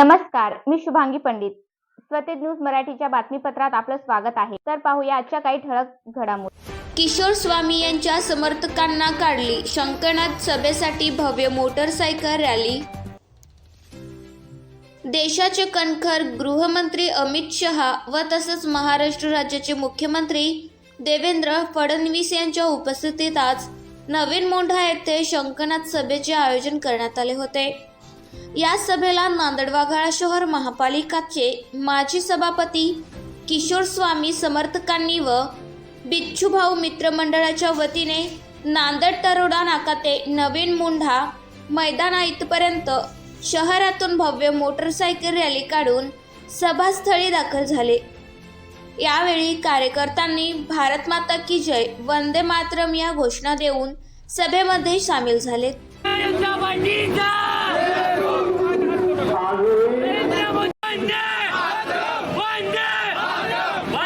नमस्कार मी शुभांगी पंडित. स्वतेज न्यूज मराठीच्या बातमीपत्रात आपलं स्वागत आहे. तर पाहूया आजच्या काही ठळक घडामोडी. किशोर स्वामी यांच्या समर्थकांना काढली शंकरनाथ सभेसाठी भव्य मोटरसायकल रॅली. देशाचे कणखर गृहमंत्री अमित शहा व तसंच महाराष्ट्र राज्याचे मुख्यमंत्री देवेंद्र फडणवीस यांच्या उपस्थितीत आज नवीन मोंढा येथे शंकरनाथ सभेचे आयोजन करण्यात आले होते. या सभेला नांदेड वाघाळा शहर महापालिकाचे माजी सभापती किशोर स्वामी समर्थकांनी व बिच्छूभाऊ मित्रमंडळाच्या वतीने नांदेड तरोडा नाका ते नवीन मुंढा मैदाना इथपर्यंत शहरातून भव्य मोटरसायकल रॅली काढून सभास्थळी दाखल झाले. यावेळी कार्यकर्त्यांनी भारत माता की जय वंदे मातरम या घोषणा देऊन सभेमध्ये सामील झाले.